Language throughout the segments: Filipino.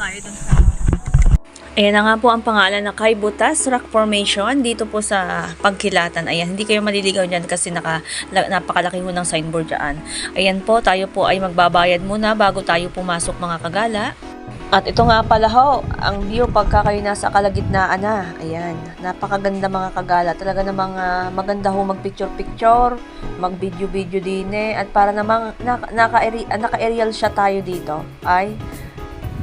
tayo dun sa Ayan na nga po ang pangalan na Kaibutas Rock Formation dito po sa Pagkilatan. Ayan, hindi kayo maliligaw dyan kasi naka, la- napakalaki ho ng signboard dyan. Ayan po, tayo po ay magbabayad muna bago tayo pumasok mga kagala. At ito nga pala ho, ang view pagka kayo nasa kalagitnaan na. Ayan, napakaganda mga kagala. Talaga namang ah, maganda ho mag-picture-picture, mag-video-video din eh. At para namang naka- naka-aeri- ah, naka-aerial shot tayo dito. Ay,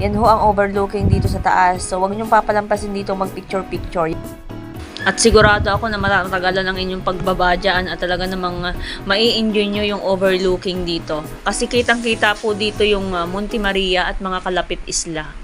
yan ho ang overlooking dito sa taas. So, huwag niyong papalampasin dito mag-picture-picture. At sigurado ako na matatagalan ang inyong pagbaba dyan at talaga namang uh, mai-enjoy nyo yung overlooking dito. Kasi kitang-kita po dito yung uh, Monte Maria at mga kalapit isla.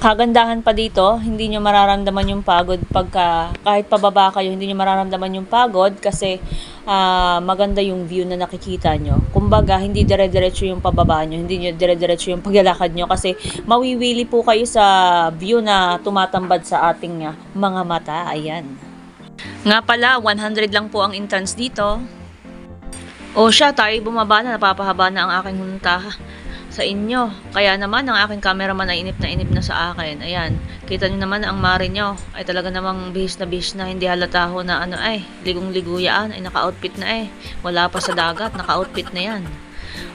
Kagandahan pa dito, hindi nyo mararamdaman yung pagod pagka kahit pababa kayo, hindi nyo mararamdaman yung pagod kasi ah, maganda yung view na nakikita nyo. Kumbaga, hindi dire-diretso yung pababa nyo, hindi nyo dire-diretso yung paglalakad nyo kasi mawiwili po kayo sa view na tumatambad sa ating ah, mga mata. Ayan. Nga pala, 100 lang po ang entrance dito. O siya, tayo bumaba na, napapahaba na ang aking hunta sa inyo. Kaya naman, ang aking cameraman ay inip na inip na sa akin. Ayan, kita nyo naman ang mari nyo ay talaga namang bihis na bihis na hindi halata ho na ano ay, ligong-ligo yan, ay naka-outfit na eh. Wala pa sa dagat, naka-outfit na yan.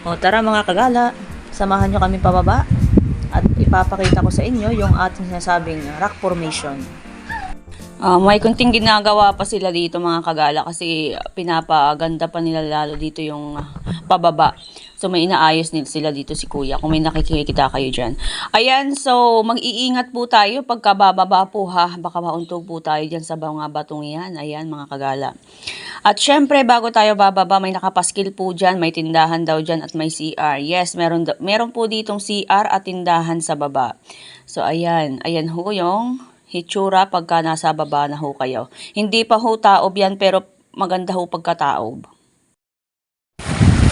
O tara mga kagala, samahan nyo kami pababa at ipapakita ko sa inyo yung ating sinasabing rock formation. Ah, may kunting ginagawa pa sila dito mga kagala kasi pinapaganda pa nila lalo dito yung pababa. So may inaayos nila sila dito si kuya kung may nakikita kayo dyan. Ayan, so mag-iingat po tayo pagka bababa po ha. Baka mauntog po tayo dyan sa mga batong yan. Ayan mga kagala. At syempre bago tayo bababa may nakapaskil po dyan. May tindahan daw dyan at may CR. Yes, meron, meron po ditong CR at tindahan sa baba. So ayan, ayan ho yung hitsura pagka nasa baba na ho kayo. Hindi pa ho taob yan pero maganda ho pagkataob.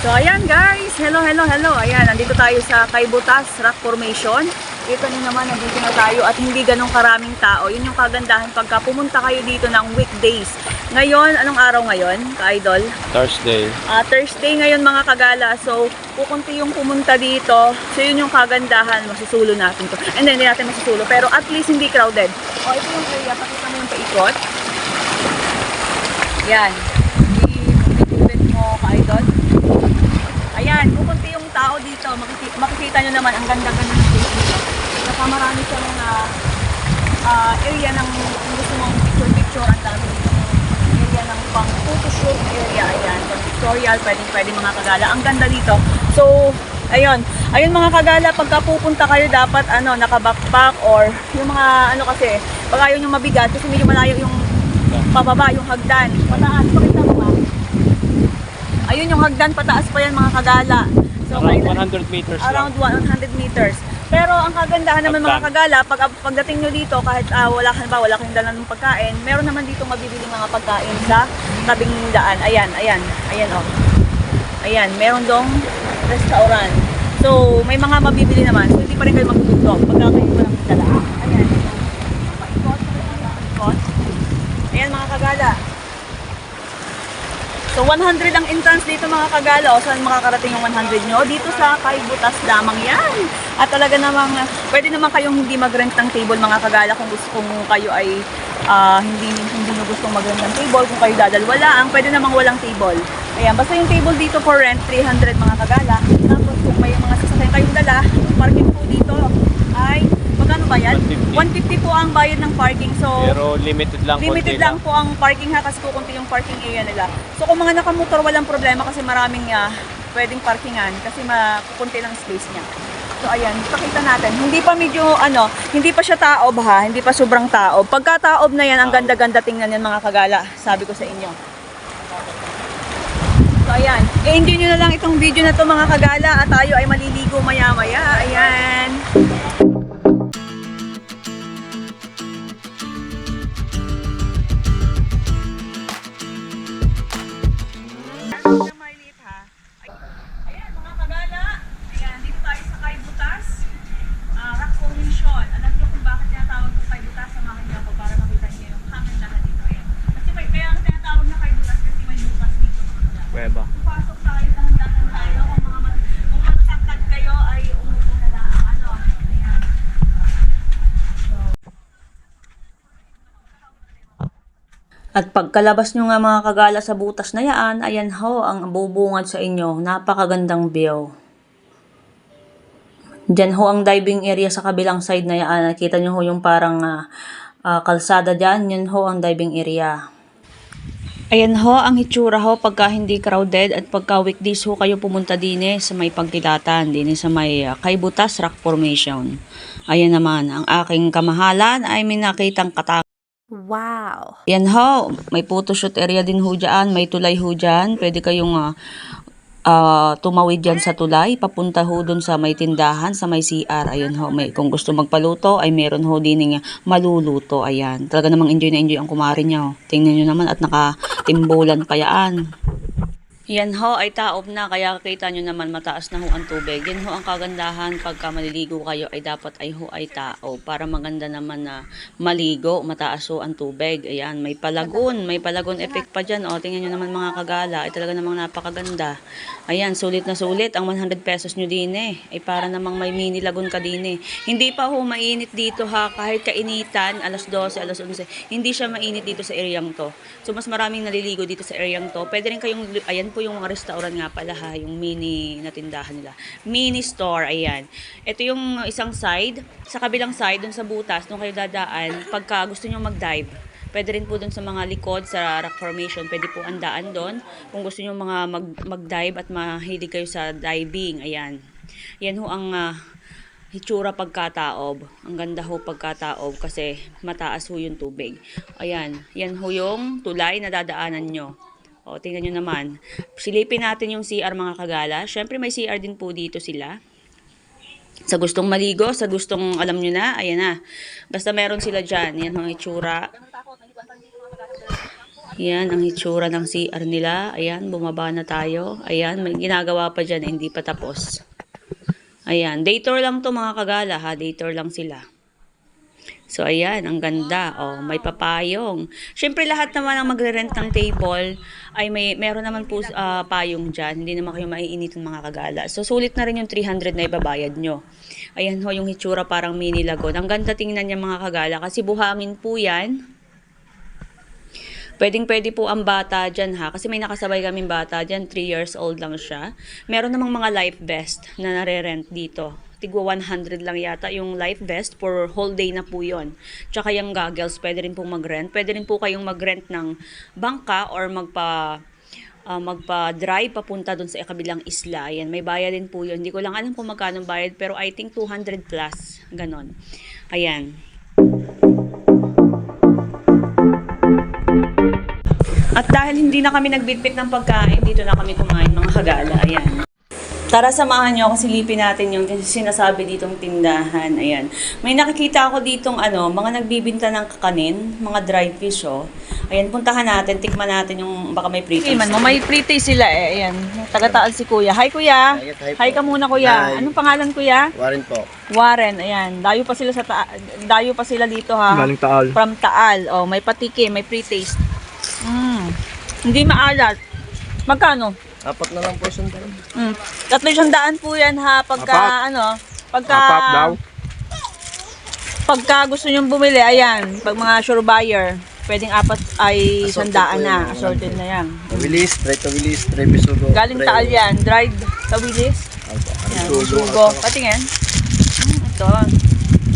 So ayan guys, hello, hello, hello. Ayan, nandito tayo sa Kaibutas Rock Formation. Kita niyo naman, nandito na tayo at hindi ganong karaming tao. Yun yung kagandahan pagka pumunta kayo dito ng weekdays. Ngayon, anong araw ngayon, ka-idol? Thursday. Ah, Thursday ngayon mga kagala. So, kukunti yung pumunta dito. So, yun yung kagandahan. Masusulo natin to. And then, hindi natin masusulo. Pero at least hindi crowded. O, ito yung area. Pakita mo yung paikot. Yan. I-bit mo ka-idol. Ayan, kukunti yung tao dito. Makikita, makikita nyo naman, ang ganda-ganda ng dito. Saka marami siyang ah, ah, area ng gusto mong picture-picture. Ang dami dito area ng pang photoshoot area. Ayan, pictorial, pwedeng pwede mga kagala. Ang ganda dito. So, ayun. Ayun mga kagala, pagka pupunta kayo dapat ano, naka-backpack or yung mga ano kasi, pag ayaw nyo mabigat kasi medyo malayo yung pababa, yung hagdan. Pataas, pakita mo ba? Ayun yung hagdan, pataas pa yan mga kagala. So, Around kailan- 100 meters lang. around 100 meters. Pero ang kagandahan naman mga Pagka- kagala, pag pagdating nyo dito, kahit ah, wala ka ba, wala kayong dala ng pagkain, meron naman dito mabibili mga pagkain sa tabing daan. Ayan, ayan, ayan oh. Ayan, meron dong restaurant. So, may mga mabibili naman. So, hindi pa rin kayo magtutulog pagka kayo walang dala. Ayan. Ayan mga kagala. So 100 ang entrance dito mga kagala. O saan makakarating yung 100 nyo? Dito sa Kaibutas lamang yan. At talaga namang, pwede naman kayong hindi mag-rent ng table mga kagala kung gusto kung kayo ay ah, hindi hindi nyo gustong mag-rent ng table. Kung kayo dadalwa lang, pwede namang walang table. Ayan, basta yung table dito for rent, 300 mga kagala. Tapos kung may mga sasakyan kayong dala, parking po dito magkano ba yan? 150 150. po ang bayad ng parking. So, Pero limited lang. Limited lang po ang parking ha kasi kukunti yung parking area nila. So kung mga nakamotor walang problema kasi maraming ah, pwedeng parkingan kasi makukunti lang space niya. So ayan, pakita natin. Hindi pa medyo ano, hindi pa siya taob ha, hindi pa sobrang taob. Pagka taob na yan, ang ganda-ganda tingnan yan mga kagala, sabi ko sa inyo. So ayan, i-enjoy nyo na lang itong video na to mga kagala at tayo ay maliligo maya-maya. Ayan. At pagkalabas nyo nga mga kagala sa butas na yaan, ayan ho ang bubungad sa inyo. Napakagandang view. Diyan ho ang diving area sa kabilang side na yaan. Nakita nyo ho yung parang ah, ah, kalsada dyan. Yan ho ang diving area. Ayan ho, ang hitsura ho pagka hindi crowded at pagka weekdays ho kayo pumunta din eh, sa may pagkilatan, din eh, sa may uh, Kaibutas Rock Formation. Ayan naman, ang aking kamahalan ay may nakitang katang. Wow. Yan ho, may photoshoot area din ho dyan, may tulay ho dyan. Pwede kayong ah, ah, tumawid dyan sa tulay, papunta ho dun sa may tindahan, sa may CR. Ayun ho, may, kung gusto magpaluto, ay meron ho din ng maluluto. Ayan, talaga namang enjoy na enjoy ang kumari niya. oh. Tingnan nyo naman at nakatimbulan pa yan. Yan ho ay taob na kaya kita nyo naman mataas na ho ang tubig. Yan ho ang kagandahan pagka maliligo kayo ay dapat ay ho ay taob para maganda naman na maligo, mataas ho ang tubig. Ayan, may palagun, may palagun effect pa dyan. O, tingnan nyo naman mga kagala, ay talaga namang napakaganda. Ayan, sulit na sulit ang 100 pesos nyo din eh. Ay para namang may mini lagun ka din eh. Hindi pa ho mainit dito ha, kahit kainitan, alas 12, alas 11, hindi siya mainit dito sa areang to. So mas maraming naliligo dito sa areang to. Pwede rin kayong, ayan po yung restaurant nga pala ha, yung mini na tindahan nila. Mini store, ayan. Ito yung isang side. Sa kabilang side, dun sa butas, dun kayo dadaan, pagka gusto nyo mag-dive, Pwede rin po dun sa mga likod sa rock formation, pwede po andaan doon. Kung gusto niyo mga mag, mag-dive at mahilig kayo sa diving, ayan. Yan ho ang ah, hitsura pagkataob. Ang ganda ho pagkataob kasi mataas ho yung tubig. Ayan, yan ho yung tulay na dadaanan nyo. O, tingnan nyo naman. Silipin natin yung CR mga kagala. Siyempre may CR din po dito sila. Sa gustong maligo, sa gustong alam nyo na, ayan na. Basta meron sila dyan. Yan ang itsura. Yan ang itsura ng CR nila. Ayan, bumaba na tayo. Ayan, may ginagawa pa dyan, hindi pa tapos. Ayan, day lang to mga kagala ha. Day lang sila. So, ayan, ang ganda. Oh, may papayong. Siyempre, lahat naman ang magre-rent ng table ay may meron naman po ah, payong dyan. Hindi naman kayo maiinitin mga kagala. So, sulit na rin yung 300 na ibabayad nyo. Ayan ho, yung hitsura parang mini lagon. Ang ganda tingnan niya mga kagala kasi buhangin po yan. Pwedeng pwede po ang bata dyan ha. Kasi may nakasabay kaming bata dyan. 3 years old lang siya. Meron namang mga life vest na nare-rent dito. Tigwa 100 lang yata yung life vest for whole day na po yon. Tsaka yung goggles, pwede rin pong mag-rent. Pwede rin po kayong mag-rent ng bangka or magpa ah, magpa-drive papunta doon sa kabilang isla. Yan, may bayad din po yun. Hindi ko lang alam kung magkano bayad, pero I think 200 plus. Ganon. Ayan. At dahil hindi na kami nagbitbit ng pagkain, dito na kami kumain mga kagala. Ayan. Tara, samahan niyo ako, silipin natin yung sinasabi ditong tindahan. Ayan. May nakikita ako ditong ano, mga nagbibinta ng kakanin, mga dried fish, oh. Ayan, puntahan natin, tikman natin yung baka may pre-taste. Iman mo, may pre-taste sila eh. Ayan, taga-taal si Kuya. Hi Kuya! Hi, hi. Hi ka muna Kuya. Hi. Anong pangalan Kuya? Warren po. Warren, ayan. Dayo pa sila sa ta- dayo pa sila dito ha. Galing Taal. From Taal. Oh, may patike, may pre-taste. Mm. Hindi maalat. Magkano? Apat na lang po isang daan. Mm. Tatlo siyang daan po yan ha. Pagka Apat. ano, pagka Apat daw. pagka gusto niyong bumili, ayan, pag mga sure buyer, pwedeng apat ay Assorted sandaan na. Assorted na yan. Tawilis, try tawilis, try bisugo. Galing try- Taal yan. Dried tawilis. Yan, Bisugo. sugo. Patingin. Mm, ito. Ano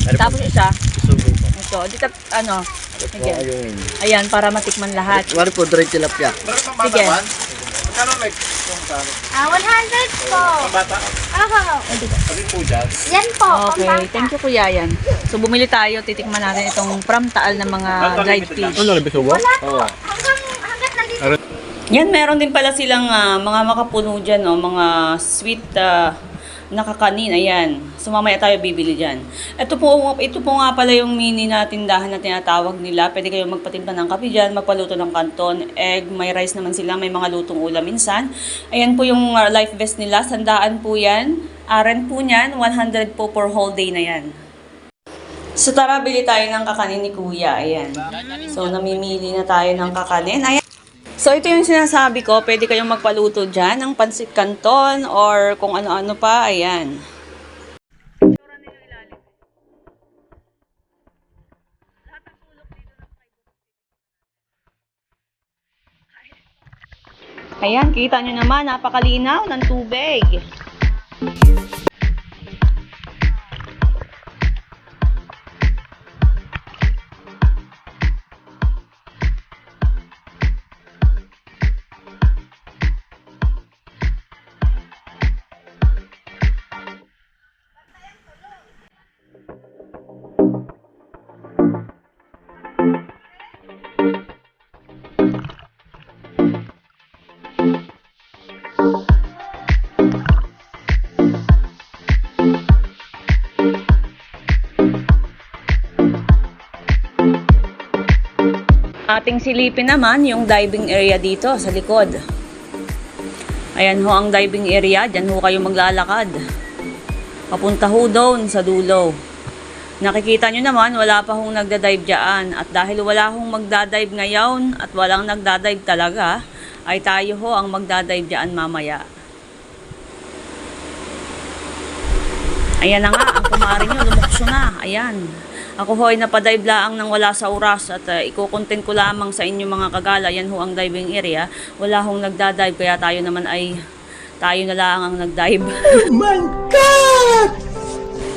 po? Tapos isa. Bisugo. Ito. Dito, ano. Ano po Sige. ayun. Ayan, para matikman lahat. Warren po, dry tilapia. Sige. Ah, 100 po. Ako. Yan po, Okay, pambata. thank you kuya yan. So bumili tayo, titikman natin itong from Taal na mga dried fish. Ano na bisugo? Oo. Hanggang, hanggat nandito. Yan, meron din pala silang ah, mga makapuno dyan, no? mga sweet ah, na kakanin. Ayan. So, mamaya tayo bibili dyan. Ito po, ito po nga pala yung mini na tindahan na tinatawag nila. Pwede kayong magpatimpla ng kape dyan, magpaluto ng kanton, egg, may rice naman sila, may mga lutong ulam minsan. Ayan po yung ah, life vest nila. Sandaan po yan. Aren po niyan, 100 po per whole day na yan. So tara, bili tayo ng kakanin ni Kuya. Ayan. So namimili na tayo ng kakanin. Ayan. So ito yung sinasabi ko, pwede kayong magpaluto dyan ng pansit canton or kung ano-ano pa. Ayan. Ayan, kita nyo naman, napakalinaw ng tubig. Ating silipin naman yung diving area dito sa likod. Ayan ho ang diving area. Diyan ho kayo maglalakad. Papunta ho doon sa dulo. Nakikita nyo naman, wala pa hong nagda-dive dyan. At dahil wala hong magda-dive ngayon at walang nagda-dive talaga, ay tayo ho ang magda-dive dyan mamaya. Ayan na nga, ang kumari nyo, lumukso na. Ayan. Ako ho ay napadive laang nang wala sa oras at uh, ikukontent ko lamang sa inyo mga kagala. Yan ho ang diving area. Wala hong nagda-dive kaya tayo naman ay tayo na lang ang nag-dive. Oh my God!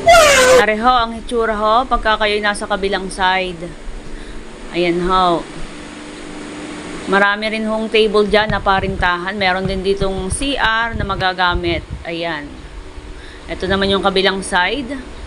Wow! ho, ang hitsura ho pagka kayo nasa kabilang side. Ayan ho. Marami rin hong table dyan na parintahan. Meron din ditong CR na magagamit. Ayan. Ito naman yung kabilang side.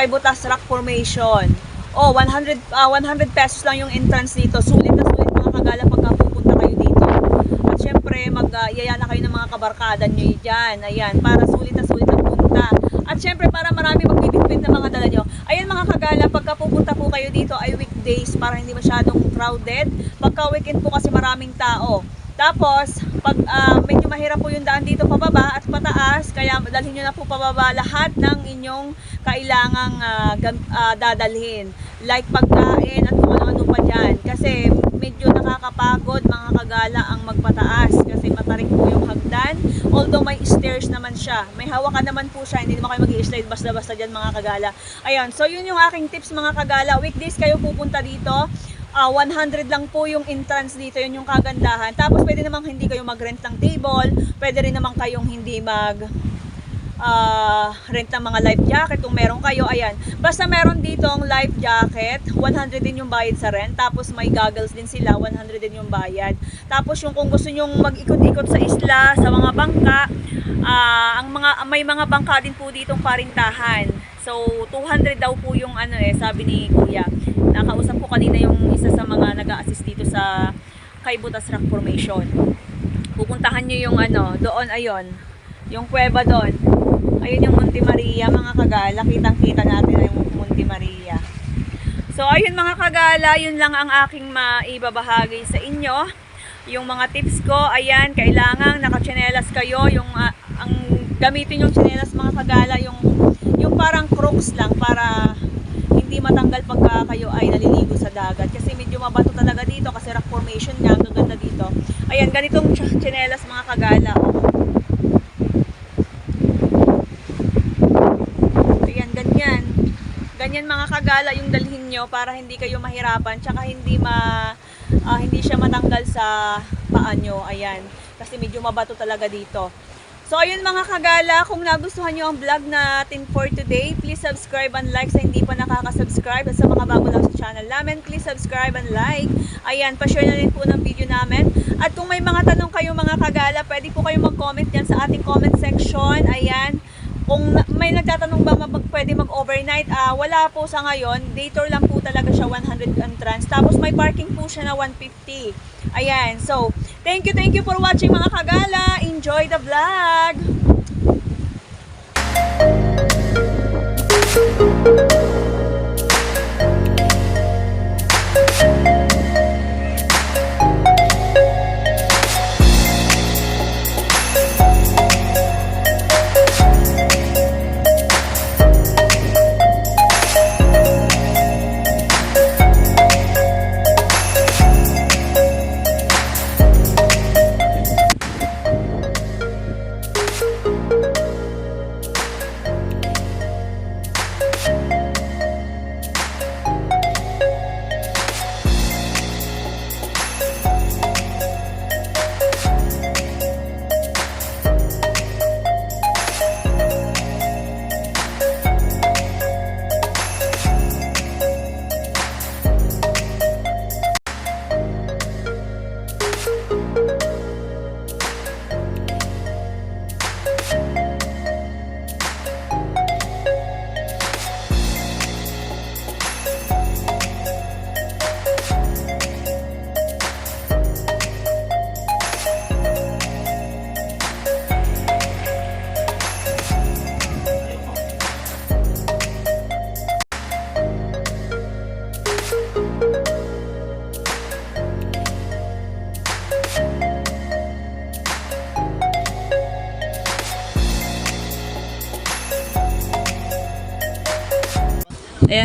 Kaibutas Rock Formation. Oh, 100 ah, 100 pesos lang yung entrance dito. Sulit na sulit mga kagala pagka pupunta kayo dito. At syempre, mag-iyaya na kayo ng mga kabarkada nyo dyan. Ayan, para sulit na sulit ang punta. At syempre, para marami magbibitbit ng mga dala nyo. Ayan mga kagala, pagka pupunta po kayo dito ay weekdays para hindi masyadong crowded. Pagka weekend po kasi maraming tao. Tapos, pag ah, medyo mahirap po yung daan dito pababa at pataas, kaya dalhin nyo na po pababa lahat ng inyong kailangang gam- ah, dadalhin. Like pagkain at kung ano-ano pa dyan. Kasi medyo nakakapagod mga kagala ang magpataas kasi matarik po yung hagdan. Although may stairs naman siya. May hawakan naman po siya. Hindi naman kayo mag-i-slide basta-basta dyan mga kagala. Ayun, so yun yung aking tips mga kagala. Weekdays kayo pupunta dito. Ah, 100 lang po yung entrance dito, yun yung kagandahan. Tapos pwede namang hindi kayo mag-rent ng table, pwede rin naman kayong hindi mag ah, rent ng mga life jacket kung meron kayo, ayan. Basta meron dito ang life jacket, 100 din yung bayad sa rent, tapos may goggles din sila, 100 din yung bayad. Tapos yung kung gusto nyong mag-ikot-ikot sa isla, sa mga bangka, ah, ang mga may mga bangka din po ditong parintahan. So 200 daw po yung ano eh, sabi ni Kuya. Nakausap ko kanina yung isa sa mga nag-a-assist dito sa Kaibutas Rock Formation. Pupuntahan nyo yung ano, doon ayon, yung kuweba doon. Ayun yung Monte Maria, mga kagala. Kitang-kita natin na yung Monte Maria. So, ayun mga kagala, yun lang ang aking maibabahagi sa inyo. Yung mga tips ko, ayan, kailangan nakachinelas kayo. Yung, ah, ang gamitin yung chinelas mga kagala, yung, yung parang crooks lang para hindi matanggal pagka kayo ay naliligo sa dagat. Kasi medyo mabato talaga dito kasi rock formation niya, ang ganda dito. Ayan, ganitong ch- chinelas mga kagala. Ayan, ganyan. Ganyan mga kagala yung dalhin nyo para hindi kayo mahirapan tsaka hindi ma ah, hindi siya matanggal sa paa nyo. Ayan. Kasi medyo mabato talaga dito. So ayun mga kagala, kung nagustuhan nyo ang vlog natin for today, please subscribe and like sa hindi pa nakaka-subscribe at sa mga bago lang sa channel namin, please subscribe and like. Ayan, pa-share na rin po ng video namin. At kung may mga tanong kayo mga kagala, pwede po kayo mag-comment yan sa ating comment section. Ayan. Kung may nagtatanong ba mag, pwede mag-overnight, ah, wala po sa ngayon. Day tour lang po talaga siya 100 entrance. Tapos may parking po siya na 150. Ayan. So, thank you, thank you for watching mga kagala. Enjoy the vlog!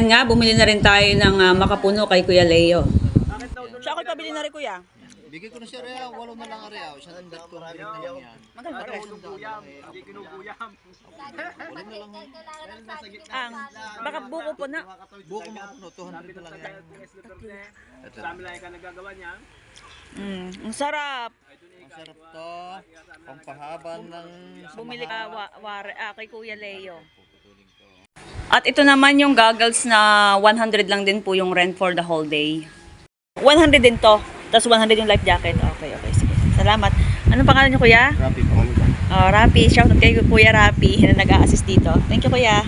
Ayan nga, bumili na rin tayo ng ah, makapuno kay Kuya Leo. Siya ako'y pabili na rin kuya. Bigay ko na siya rea, walo na lang area. Siya nang dat ko na lang yan. Magkano ba? Ang, baka buko po na. Buko mga puno, 200 na lang yan. Mm, ang sarap. Ang sarap to. Pampahaba ng Bumili ka wa, ware, ah, kay Kuya Leo. At ito naman yung goggles na 100 lang din po yung rent for the whole day. 100 din to. Tapos 100 yung life jacket. Okay, okay. Sige. Salamat. Anong pangalan niyo, Kuya? Po. Oh, Rapi, shout out kay Kuya Rapi na nag-a-assist dito. Thank you, Kuya.